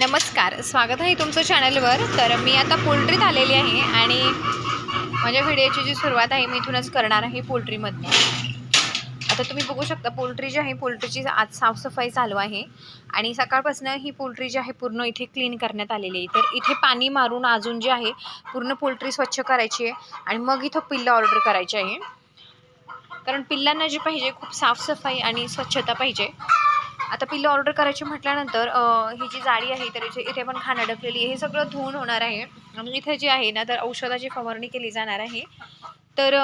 नमस्कार स्वागत आहे तुमचं चॅनलवर तर मी आता पोल्ट्रीत आलेली आहे आणि माझ्या व्हिडिओची जी सुरुवात आहे मी इथूनच करणार आहे पोल्ट्रीमध्ये आता तुम्ही बघू शकता पोल्ट्री जी आहे पोल्ट्रीची आज साफसफाई चालू आहे. आणि सकाळपासून ही पोल्ट्री जी आहे पूर्ण इथे क्लीन करण्यात आलेली आहे. तर इथे पाणी मारून अजून जे आहे पूर्ण पोल्ट्री स्वच्छ करायची आहे आणि मग इथं पिल्लं ऑर्डर करायची आहे. कारण पिल्लांना जी पाहिजे खूप साफसफाई आणि स्वच्छता पाहिजे. आता पिल्लं ऑर्डर करायची म्हटल्यानंतर ही जी जाळी आहे तर इथे पण खाणं अडकलेली आहे. हे सगळं धुवून होणार आहे. आणि इथे जे आहे ना तर औषधाची फवारणी केली जाणार आहे. तर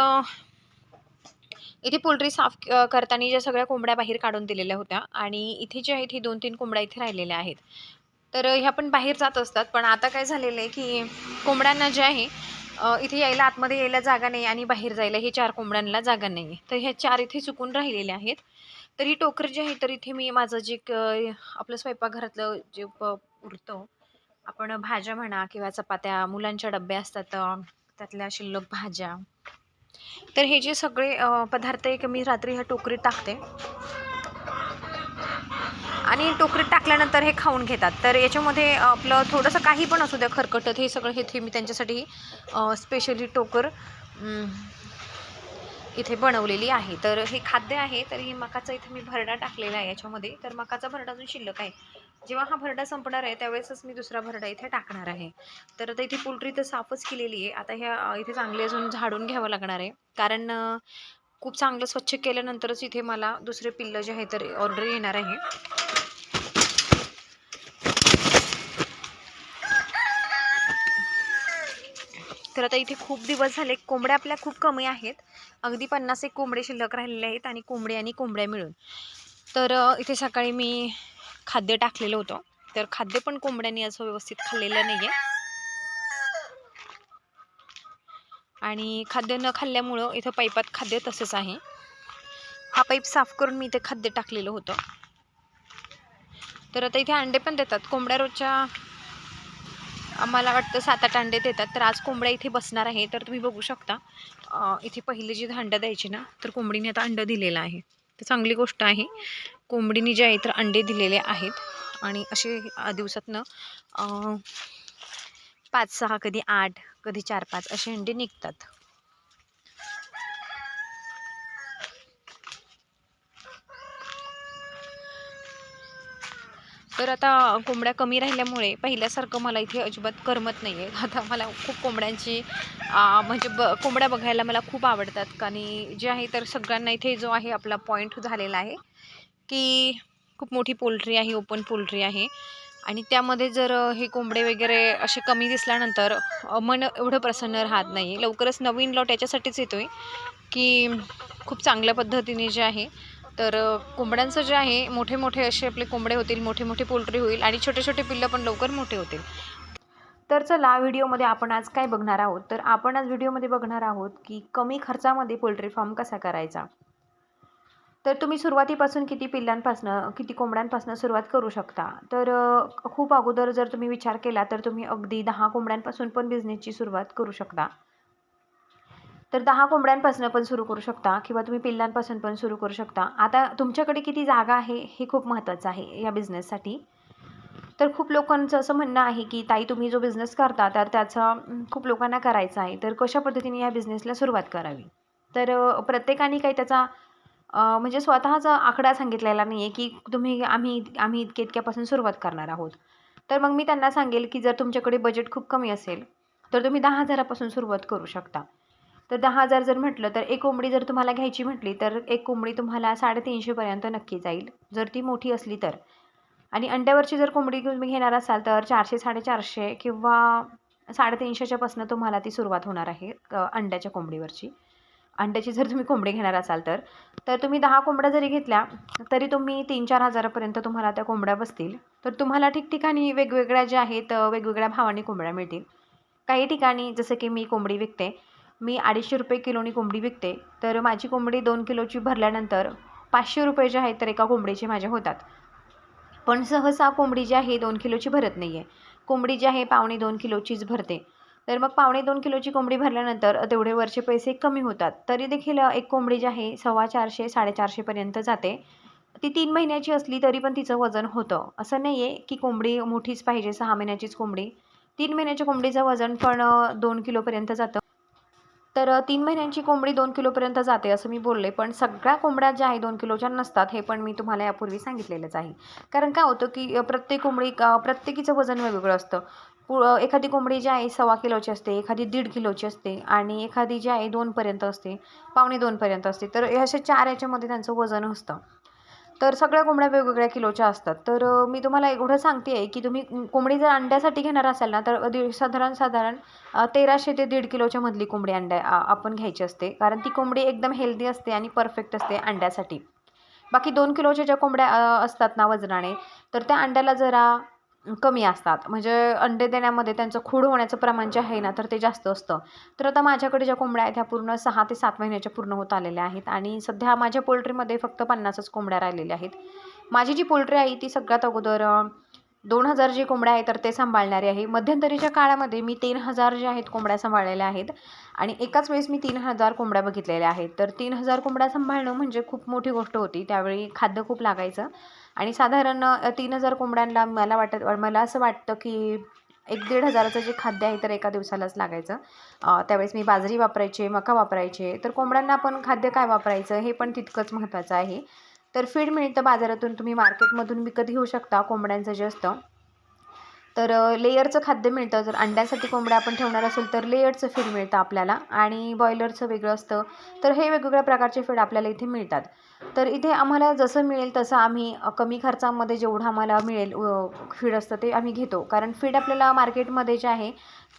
इथे पोल्ट्री साफ करताना ज्या सगळ्या कोंबड्या बाहेर काढून दिलेल्या होत्या. आणि इथे जे आहेत ही दोन तीन कोंबड्या इथे राहिलेल्या आहेत. तर ह्या पण बाहेर जात असतात. पण आता काय झालेलं आहे की कोंबड्यांना जे आहे इथे यायला आतमध्ये यायला जागा नाही आणि बाहेर जायला हे चार कोंबड्यांना जागा नाही आहे तर ह्या चार इथे चुकून राहिलेल्या आहेत. तर ही टोकर जी आहे तर इथे मी माझं जे क- आपलं स्वयंपाकघरातलं जे प- उरतं आपण भाज्या म्हणा किंवा चपात्या मुलांच्या डबे असतात त्यातल्या शिल्लक भाज्या. तर हे जे सगळे पदार्थ एक मी रात्री ह्या टोकरीत टाकते. आणि टोकरीत टाकल्यानंतर हे खाऊन घेतात. तर याच्यामध्ये आपलं थोडंसं काही पण असू द्या खरकटत हे सगळं हे मी त्यांच्यासाठी स्पेशली टोकर इथे बनवलेली आहे. तर हे खाद्य आहे तर हे मकाचा इथे मी भरडा टाकलेला आहे याच्यामध्ये. तर मकाचा भरडा अजून शिल्लक आहे. जेव्हा हा भरडा संपणार आहे त्यावेळेसच मी दुसरा भरडा इथे टाकणार आहे. तर आता इथे पोल्ट्री तर साफच केलेली आहे. आता ह्या इथे चांगली अजून झाडून घ्यावं लागणार आहे. कारण खूप चांगलं स्वच्छ केल्यानंतरच इथे मला दुसरे पिल्लं जे आहे तर ऑर्डर येणार आहे. तर आता इथे खूप दिवस झाले कोंबड्या आपल्या खूप कमी आहेत. अगदी पन्नास एक कोंबडे शिल्लक राहिलेले आहेत आणि कोंबडे आणि कोंबड्या मिळून. तर इथे सकाळी मी खाद्य टाकलेलं होतं. तर खाद्य पण कोंबड्यांनी असं व्यवस्थित खाल्लेलं नाही आहे आणि खाद्य न खाल्ल्यामुळं इथं पाईपात खाद्य तसंच आहे. हा पाईप साफ करून मी इथे खाद्य टाकलेलं होतं. तर आता इथे अंडे पण देतात. कोंबड्या रोजच्या आम्हाला वाटतं सात आठ अंडे देतात. तर आज कोंबड्या इथे बसणार आहे. तर तुम्ही बघू शकता. इथे पहिले जी अंडं द्यायची ना तर कोंबडीने आता अंडं दिलेलं आहे. तर चांगली गोष्ट आहे. कोंबडीने जे आहे तर अंडे दिलेले आहेत. आणि असे दिवसातनं पाच सहा कधी आठ कधी चार पाच असे अंडे निघतात. तर आता कोंबड्या कमी राहिल्यामुळे पहिल्यासारखं मला इथे अजिबात करमत नाही आहे आता मला खूप कोंबड्यांची म्हणजे ब कोंबड्या बघायला मला खूप आवडतात. आणि जे आहे तर सगळ्यांना इथे जो आहे आपला पॉईंट झालेला आहे की खूप मोठी पोल्ट्री आहे ओपन पोल्ट्री आहे. आणि त्यामध्ये जर हे कोंबडे वगैरे असे कमी दिसल्यानंतर मन एवढं प्रसन्न राहत नाही लवकरच नवीन लॉट याच्यासाठीच येतो आहे की खूप चांगल्या पद्धतीने जे आहे तर कोंबड्यांचं जे आहे मोठे मोठे असे आपले कोंबडे होतील मोठे मोठे पोल्ट्री होईल आणि छोटे छोटे पिल्लं पण लवकर मोठे होतील. तर चला व्हिडिओमध्ये आपण आज काय बघणार आहोत? तर आपण आज व्हिडिओमध्ये बघणार आहोत की कमी खर्चामध्ये पोल्ट्री फार्म कसा करायचा? तर तुम्ही सुरुवातीपासून किती पिल्लांपासनं किती कोंबड्यांपासून सुरुवात करू शकता? तर खूप अगोदर जर तुम्ही विचार केला तर तुम्ही अगदी दहा कोंबड्यांपासून पण बिझनेसची सुरुवात करू शकता. तर दहा कोंबड्यांपासून पण सुरू करू शकता किंवा तुम्ही पिल्लांपासून पण सुरू करू शकता. आता तुमच्याकडे किती जागा आहे हे खूप महत्त्वाचं आहे या बिझनेससाठी तर खूप लोकांचं असं म्हणणं आहे की ताई तुम्ही जो बिझनेस करता तर त्याचा खूप लोकांना करायचा आहे. तर कशा पद्धतीने या बिझनेसला सुरुवात करावी? तर प्रत्येकाने काही त्याचा म्हणजे स्वतःचा आकडा सांगितलेला नाही आहे की तुम्ही आम्ही आम्ही इतके इतक्यापासून सुरुवात करणार आहोत. तर मग मी त्यांना सांगेल की जर तुमच्याकडे बजेट खूप कमी असेल तर तुम्ही दहा हजारापासून सुरुवात करू शकता. तर दहा हजार जर म्हटलं तर एक कोंबडी जर तुम्हाला घ्यायची म्हटली तर एक कोंबडी तुम्हाला साडेतीनशेपर्यंत नक्की जाईल. जर ती मोठी असली तर. आणि अंड्यावरची जर कोंबडी तुम्ही घेणार असाल तर चारशे साडेचारशे किंवा साडेतीनशेच्यापासून तुम्हाला ती सुरुवात होणार आहे अंड्याच्या कोंबडीवरची. अंड्याची जर तुम्ही कोंबडी घेणार असाल तर. तर तुम्ही दहा कोंबड्या जरी घेतल्या तरी तुम्ही तीन चार हजारापर्यंत तुम्हाला त्या कोंबड्या बसतील. तर तुम्हाला ठिकठिकाणी वेगवेगळ्या ज्या आहेत वेगवेगळ्या भावाने कोंबड्या मिळतील. काही ठिकाणी जसं की मी कोंबडी विकते मी अडीचशे रुपये किलोनी कोंबडी विकते तर माझी कोंबडी दोन किलोची भरल्यानंतर पाचशे रुपये जे आहेत तर एका कोंबडीचे माझे होतात. पण सहसा कोंबडी जी आहे दोन किलोची भरत नाही आहे कोंबडी जी आहे पावणे दोन किलोचीच भरते. तर मग पावणे दोन किलोची कोंबडी भरल्यानंतर तेवढे वरचे पैसे कमी होतात. तरी देखील एक कोंबडी जी आहे सव्वा चारशे साडेचारशेपर्यंत जाते. ती तीन महिन्याची असली तरी पण तिचं वजन होतं. असं नाही आहे की कोंबडी मोठीच पाहिजे सहा महिन्याचीच कोंबडी. तीन महिन्याच्या कोंबडीचं वजन पण दोन किलोपर्यंत जातं. तर तीन महिन्यांची कोंबडी दोन किलोपर्यंत जाते असं मी बोलले. पण सगळ्या कोंबड्या ज्या आहे दोन किलोच्या नसतात हे पण मी तुम्हाला यापूर्वी सांगितलेलंच आहे. कारण काय होतं की प्रत्येक कोंबडी प्रत्येकीचं वजन वेगवेगळं असतं. पु- एखादी कोंबडी जी आहे सव्वा किलोची असते एखादी दीड किलोची असते आणि एखादी जी आहे दोनपर्यंत असते पावणे दोनपर्यंत असते. तर असे चार याच्यामध्ये त्यांचं वजन असतं. तर सगळ्या कोंबड्या वेगवेगळ्या किलोच्या असतात. तर मी तुम्हाला एवढं सांगते आहे की तुम्ही कोंबडी जर अंड्यासाठी घेणार असाल ना तर दीड साधारण साधारण तेराशे ते दीड किलोच्या मधली कोंबडी अंड्या आपण घ्यायची असते. कारण ती कोंबडी एकदम हेल्दी असते आणि परफेक्ट असते अंड्यासाठी. बाकी दोन किलोच्या ज्या कोंबड्या असतात ना वजनाने तर त्या अंड्याला जरा कमी असतात. म्हणजे अंडे देण्यामध्ये त्यांचं खूड होण्याचं प्रमाण जे आहे ना तर ते जास्त असतं. तर आता माझ्याकडे ज्या कोंबड्या आहेत ह्या पूर्ण सहा ते सात महिन्याच्या पूर्ण होत आलेल्या आहेत आणि सध्या माझ्या पोल्ट्रीमध्ये फक्त पन्नासच कोंबड्या राहिलेल्या आहेत. माझी जी पोल्ट्री आहे ती सगळ्यात अगोदर दोन हजार जे कोंबड्या आहेत तर ते सांभाळणारे आहे. मध्यंतरीच्या काळामध्ये मी तीन हजार जे आहेत कोंबड्या सांभाळलेल्या आहेत आणि एकाच वेळेस मी तीन हजार कोंबड्या बघितलेल्या आहेत. तर तीन हजार कोंबड्या सांभाळणं म्हणजे खूप मोठी गोष्ट होती. त्यावेळी खाद्य खूप लागायचं. आणि साधारण तीन हजार कोंबड्यांना मला वाटत मला असं वाटतं की एक दीड हजाराचं जे खाद्य आहे तर एका दिवसालाच लागायचं. त्यावेळेस मी बाजरी वापरायचे मका वापरायचे. तर कोंबड्यांना पण खाद्य काय वापरायचं हे पण तितकंच महत्त्वाचं आहे. तर फीड मिळतं बाजारातून तुम्ही मार्केटमधून विकत घेऊ शकता कोंबड्यांचं जे असतं तर लेयरचं खाद्य मिळतं. जर अंड्यासाठी कोंबड्या आपण ठेवणार असेल तर लेयरचं फीड मिळतं आपल्याला आणि बॉयलरचं वेगळं असतं. तर हे वेगवेगळ्या प्रकारचे फीड आपल्याला इथे मिळतात. तर इथे आम्हाला जसं मिळेल तसं आम्ही कमी खर्चामध्ये जेवढं आम्हाला मिळेल फीड असतं ते आम्ही घेतो. कारण फीड आपल्याला मार्केटमध्ये जे आहे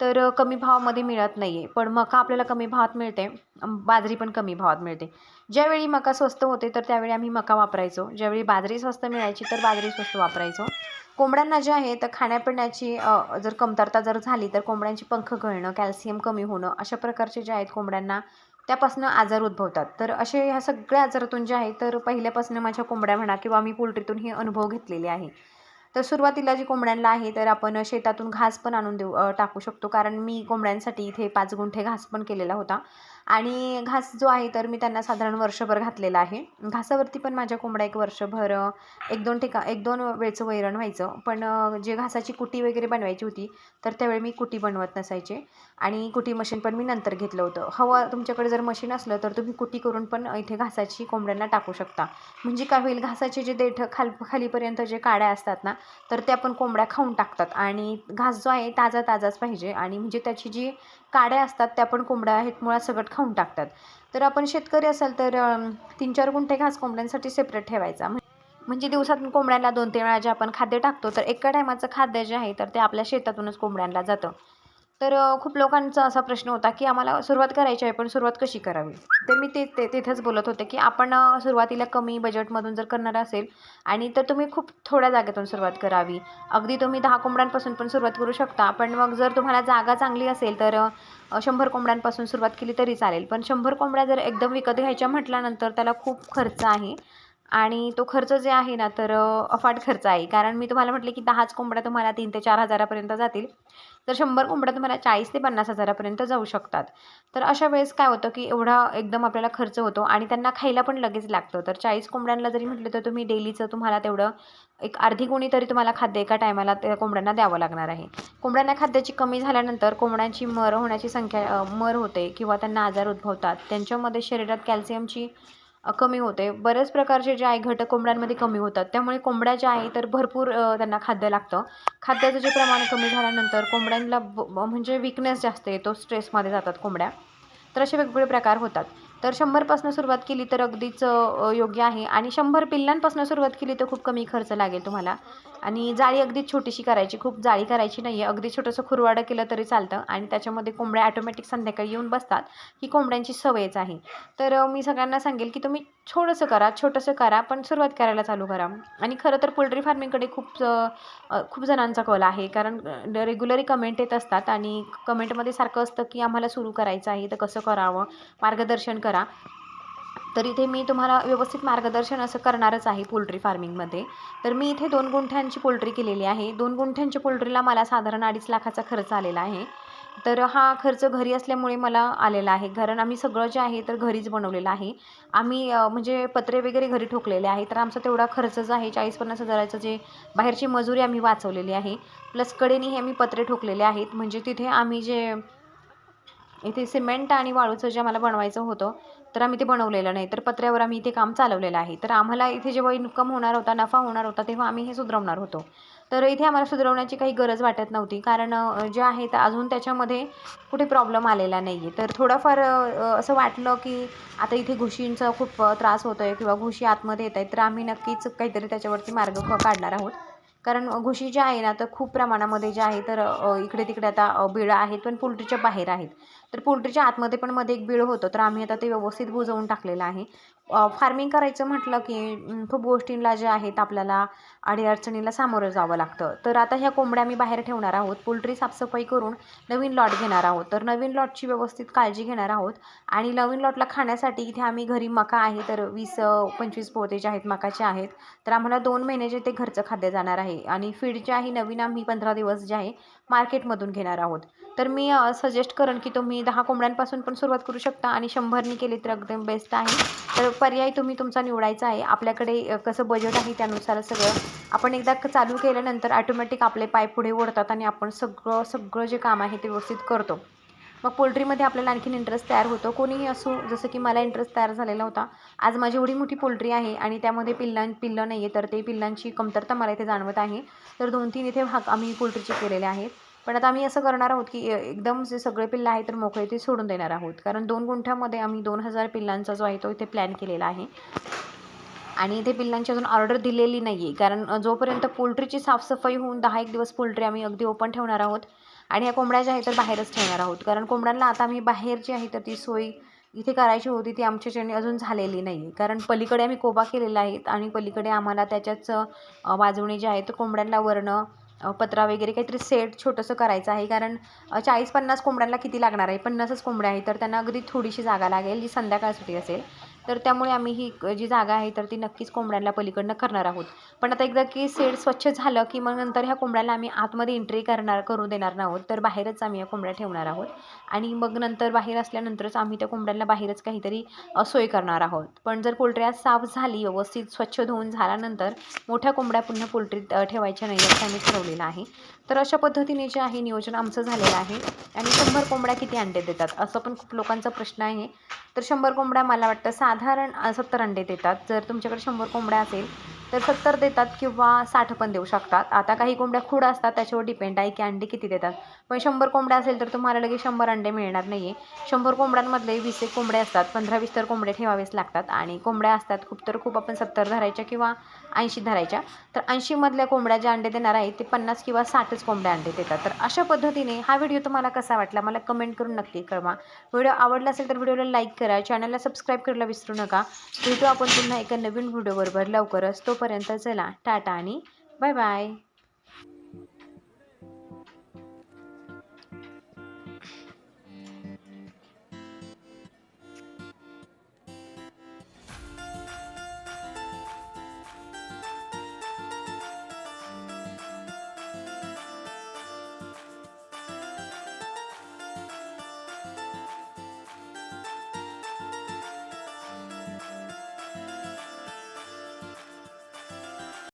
तर कमी भावामध्ये मिळत नाही आहे पण मका आपल्याला कमी भावात मिळते. बाजरी पण कमी भावात मिळते. ज्यावेळी मका स्वस्त होते तर त्यावेळी आम्ही मका वापरायचो. ज्यावेळी बाजरी स्वस्त मिळायची तर बाजरी स्वस्त वापरायचो. कोंबड्यांना जे आहे तर खाण्यापिण्याची जर कमतरता जर झाली तर कोंबड्यांची पंख गळणं कॅल्शियम कमी होणं अशा प्रकारचे जे आहेत कोंबड्यांना त्यापासून आजार उद्भवतात. तर असे ह्या सगळ्या आजारातून जे आहे तर पहिल्यापासून माझ्या कोंबड्या म्हणा किंवा मी पोल्ट्रीतून हे अनुभव घेतलेले आहे. तर सुरुवातीला जी कोंबड्यांना आहे तर आपण शेतातून घास पण आणून देऊ टाकू शकतो. कारण मी कोंबड्यांसाठी इथे पाच गुंठे घास पण केलेला होता. आणि घास जो आहे तर मी त्यांना साधारण वर्षभर घातलेला आहे. घासावरती पण माझ्या कोंबड्या एक वर्षभर एक दोन ठिका एक दोन वेळचं वैरण व्हायचं. पण जे घासाची कुटी वगैरे बनवायची होती तर त्यावेळी मी कुटी बनवत नसायचे. आणि कुटी मशीन पण मी नंतर घेतलं होतं. हवं तुमच्याकडे जर मशीन असलं तर तुम्ही कुटी करून पण इथे घासाची कोंबड्यांना टाकू शकता. म्हणजे काय होईल घासाचे जे देठ खाल खालीपर्यंत जे काड्या असतात ना तर त्या पण कोंबड्या खाऊन टाकतात. आणि घास जो आहे ताजा ताजाच पाहिजे. आणि म्हणजे त्याची जी काड्या असतात त्या पण कोंबड्या आहेत मुळात सगळं खाऊन टाकतात. तर आपण शेतकरी असाल तर तीन चार गुंठे घास कोंबड्यांसाठी सेपरेट ठेवायचा. म्हणजे दिवसातून कोंबड्यांना दोन तीन वेळा जे आपण खाद्य टाकतो तर एका टायमाचं खाद्य जे आहे तर ते आपल्या शेतातूनच कोंबड्यांना जातं. तर खूप लोकांचा असा प्रश्न होता की आम्हाला सुरुवात करायची आहे पण सुरुवात कशी करावी? तर मी ते ते तिथेच बोलत होते की आपण सुरुवातीला कमी बजेटमधून जर करणार असेल आणि तर तुम्ही खूप थोड्या जागेतून सुरुवात करावी. अगदी तुम्ही दहा कोंबड्यांपासून पण सुरुवात करू शकता पण मग जर तुम्हाला जागा चांगली असेल तर शंभर कोंबड्यांपासून सुरुवात केली तरी चालेल. पण शंभर कोंबड्या जर एकदम विकत घ्यायच्या म्हटल्यानंतर त्याला खूप खर्च आहे आणि तो खर्च जे आहे ना तर अफाट खर्च आहे. कारण मी तुम्हाला म्हटले की दहाच कोंबड्या तुम्हाला तीन ते चार हजारापर्यंत जातील. तर शंभर कोंबड्या तुम्हाला चाळीस ते पन्नास हजारापर्यंत जाऊ शकतात. तर अशा वेळेस काय होतं की एवढा एकदम आपल्याला खर्च होतो आणि त्यांना खायला पण लगेच लागतं. तर चाळीस कोंबड्यांना जरी म्हटलं तर तुम्ही डेलीचं तुम्हाला तेवढं एक अर्धी गुणी तरी तुम्हाला खाद्य एका टायमाला त्या कोंबड्यांना द्यावं लागणार आहे. कोंबड्यांना खाद्याची कमी झाल्यानंतर कोंबड्यांची मर होण्याची संख्या मर होते किंवा त्यांना आजार उद्भवतात. त्यांच्यामध्ये शरीरात कॅल्शियमची कमी होते. बरेच प्रकारचे जे आहे घटक कोंबड्यांमध्ये कमी होतात. त्यामुळे कोंबड्या ज्या आहे तर भरपूर त्यांना खाद्य लागतं. खाद्याचं जे प्रमाण कमी झाल्यानंतर कोंबड्यांना ब- म्हणजे विकनेस जास्त येतो स्ट्रेसमध्ये जातात कोंबड्या. तर असे वेगवेगळे प्रकार होतात. तर शंभरपासून सुरुवात केली तर अगदीच योग्य आहे. आणि शंभर पिल्लांपासून सुरुवात केली तर खूप कमी खर्च लागेल तुम्हाला. आणि जाळी अगदी छोटीशी करायची खूप जाळी करायची नाही आहे अगदी छोटंसं खुरवाडं केलं तरी चालतं. आणि त्याच्यामध्ये कोंबड्या ॲटोमॅटिक संध्याकाळी येऊन बसतात ही कोंबड्यांची सवयच आहे. तर मी सगळ्यांना सांगेल की तुम्ही थोडंसं करा छोटंसं करा पण सुरुवात करायला चालू करा. आणि खरं तर पोल्ट्री फार्मिंगकडे खूप खूप जणांचा कल आहे. कारण रेग्युलरी कमेंट येत असतात आणि कमेंटमध्ये सारखं असतं की आम्हाला सुरू करायचं आहे तर कसं करावं? मार्गदर्शन करा. तर इथे मी तुम्हाला व्यवस्थित मार्गदर्शन असं करणारच आहे पोल्ट्री फार्मिंगमध्ये तर मी इथे दोन गुंठ्यांची पोल्ट्री केलेली आहे. दोन गुंठ्यांच्या पोल्ट्रीला मला साधारण अडीच लाखाचा खर्च आलेला आहे. तर हा खर्च घरी असल्यामुळे मला आलेला आहे. कारण आम्ही सगळं जे आहे तर घरीच बनवलेलं आहे. आम्ही म्हणजे पत्रे वगैरे घरी ठोकलेले आहे तर आमचा तेवढा खर्च जो आहे. चाळीस पन्नास हजाराचं जे बाहेरची मजुरी आम्ही वाचवलेली आहे. प्लस कडेने आम्ही पत्रे ठोकलेले आहेत. म्हणजे तिथे आम्ही जे इथे सिमेंट आणि वाळूचं जे मला बनवायचं होतं तर आम्ही ते बनवलेलं नाही. तर पत्र्यावर आम्ही इथे काम चालवलेलं आहे. तर आम्हाला इथे जेव्हा इन्कम होणार होता नफा होणार होता तेव्हा आम्ही हे सुधरवणार होतो. तर इथे आम्हाला सुधारवण्याची काही गरज वाटत नव्हती. कारण जे आहे तर अजून त्याच्यामध्ये कुठे प्रॉब्लेम आलेला नाही आहे तर थोडंफार असं वाटलं की आता इथे घुशींचा खूप त्रास होतो आहे किंवा घुशी आतमध्ये येत आहेत तर आम्ही नक्कीच काहीतरी त्याच्यावरती मार्ग क- काढणार आहोत. कारण घुशी ज्या आहे ना तर खूप प्रमाणामध्ये जे आहे तर इकडे तिकडे आता अ, बिळं आहेत पण पोल्ट्रीच्या बाहेर आहेत. तर पोल्ट्रीच्या आतमध्ये पण मध्ये एक बिळ होतं. तर आम्ही आता ते व्यवस्थित बुजवून टाकलेलं आहे. फार्मिंग करायचं म्हटलं की खूप गोष्टींना जे आहेत आपल्याला अडीअडचणीला सामोरं जावं लागतं. तर आता ह्या कोंबड्या आम्ही बाहेर ठेवणार आहोत. पोल्ट्री साफसफाई करून नवीन लॉट घेणार आहोत. तर नवीन लॉटची व्यवस्थित काळजी घेणार आहोत. आणि नवीन लॉटला खाण्यासाठी इथे आम्ही घरी मका आहे तर वीस पंचवीस पोते जे आहेत मकाचे आहेत. तर आम्हाला दोन महिने जे ते घरचं खाद्य जाणार आहे. आणि फीड जे आहे नवीन आम्ही पंधरा दिवस जे आहे मार्केटमधून घेणार आहोत. तर मी सजेस्ट करेन की तुम्ही दहा कोंबड्यांपासून पण सुरुवात करू शकता आणि शंभरनी केली तर एकदम बेस्ट आहे. तर पर्याय तुम्ही तुमचा निवडायचा आहे. आपल्याकडे कसं बजेट आहे त्यानुसार सगळं आपण एकदा चालू केल्यानंतर ऑटोमॅटिक आपले पाय पुढे ओढतात आणि आपण सगळं सगळं जे काम आहे ते व्यवस्थित करतो. मग पोल्ट्रीमध्ये आपल्याला आणखीन इंटरेस्ट तयार होतो. कोणीही असो जसं की मला इंटरेस्ट तयार झालेला होता. आज माझी एवढी मोठी पोल्ट्री आहे आणि त्यामध्ये पिल्लां पिल्लं नाही आहे तर ते पिल्लांची कमतरता मला इथे जाणवत आहे. तर दोन तीन इथे भाग आम्ही पोल्ट्रीचे केलेले आहेत. पण आता आम्ही असं करणार आहोत की एकदम जे सगळे पिल्लं आहेत तर मोकळे ते सोडून देणार आहोत. कारण दोन गुंठ्यामध्ये आम्ही दोन हजार पिल्लांचा जो आहे तो इथे प्लॅन केलेला आहे. आणि इथे पिल्लांची अजून ऑर्डर दिलेली नाही आहे कारण जोपर्यंत पोल्ट्रीची साफसफाई होऊन दहा एक दिवस पोल्ट्री आम्ही अगदी ओपन ठेवणार आहोत आणि ह्या कोंबड्या ज्या आहेत तर बाहेरच ठेवणार आहोत. कारण कोंबड्यांना आता आम्ही बाहेर जी आहे तर ती सोय इथे करायची होती ती आमच्याच्याने अजून झालेली नाही. कारण पलीकडे आम्ही कोबा केलेला आहेत आणि पलीकडे आम्हाला त्याच्याच वाजवणे जे आहे तर कोंबड्यांना वरणं पत्रा वगैरे काहीतरी सेट छोटंसं करायचं आहे. कारण चाळीस पन्नास कोंबड्यांना किती लागणार आहे? पन्नासच कोंबड्या आहेत तर त्यांना अगदी थोडीशी जागा लागेल जी संध्याकाळसाठी असेल. तर त्यामुळे आम्ही ही जी जागा आहे तर ती नक्कीच कोंबड्यांना पलीकडनं करणार आहोत. पण आता एकदा की सेड स्वच्छ झालं की मग नंतर ह्या कोंबड्याला आम्ही आतमध्ये एंट्री करणार करू देणार नाहोत. तर बाहेरच आम्ही या कोंबड्या ठेवणार आहोत. आणि मग नंतर बाहेर असल्यानंतरच आम्ही त्या कोंबड्यांना बाहेरच काहीतरी सोय करणार आहोत. पण जर पोल्ट्री आज साफ झाली व्यवस्थित स्वच्छ धुवून झाल्यानंतर मोठ्या कोंबड्या पुन्हा पोल्ट्रीत ठेवायच्या नाही असं आम्ही ठरवलेलं आहे. तर अशा पद्धतीने जे आहे नियोजन आमचं झालेलं आहे. आणि शंभर कोंबड्या किती अंडे देतात असं पण खूप लोकांचा प्रश्न आहे. तर शंभर कोंबड्या मला वाटतं सात साधारण सत्तर अंडे देतात. जर तुमच्याकडे शंभर कोंबड्या असेल तर सत्तर देतात किंवा साठ पण देऊ शकतात. आता काही कोंबड्या खूड असतात त्याच्यावर डिपेंड आहे की अंडे किती देतात. पण शंभर कोंबड्या असेल तर तुम्हाला लगेच शंभर अंडे मिळणार नाही आहे शंभर कोंबड्यांमधले वीस एक कोंबडे असतात पंधरा वीस तर कोंबडे ठेवावेच लागतात. आणि कोंबड्या असतात खूप तर खूप आपण सत्तर धरायच्या किंवा ऐंशी धरायच्या. तर ऐंशीमधल्या कोंबड्या ज्या अंडे देणार आहेत ते पन्नास किंवा साठच कोंबड्या अंडे देतात. तर अशा पद्धतीने हा व्हिडिओ तुम्हाला कसा वाटला मला कमेंट करून नक्की कळवा. व्हिडिओ आवडला असेल तर व्हिडिओला लाईक करा चॅनलला सबस्क्राईब करायला विसरू नका. भेटू आपण पुन्हा एका नवीन व्हिडिओबरोबर लवकरच. तोपर्यंत चला टाटा आणि बाय बाय.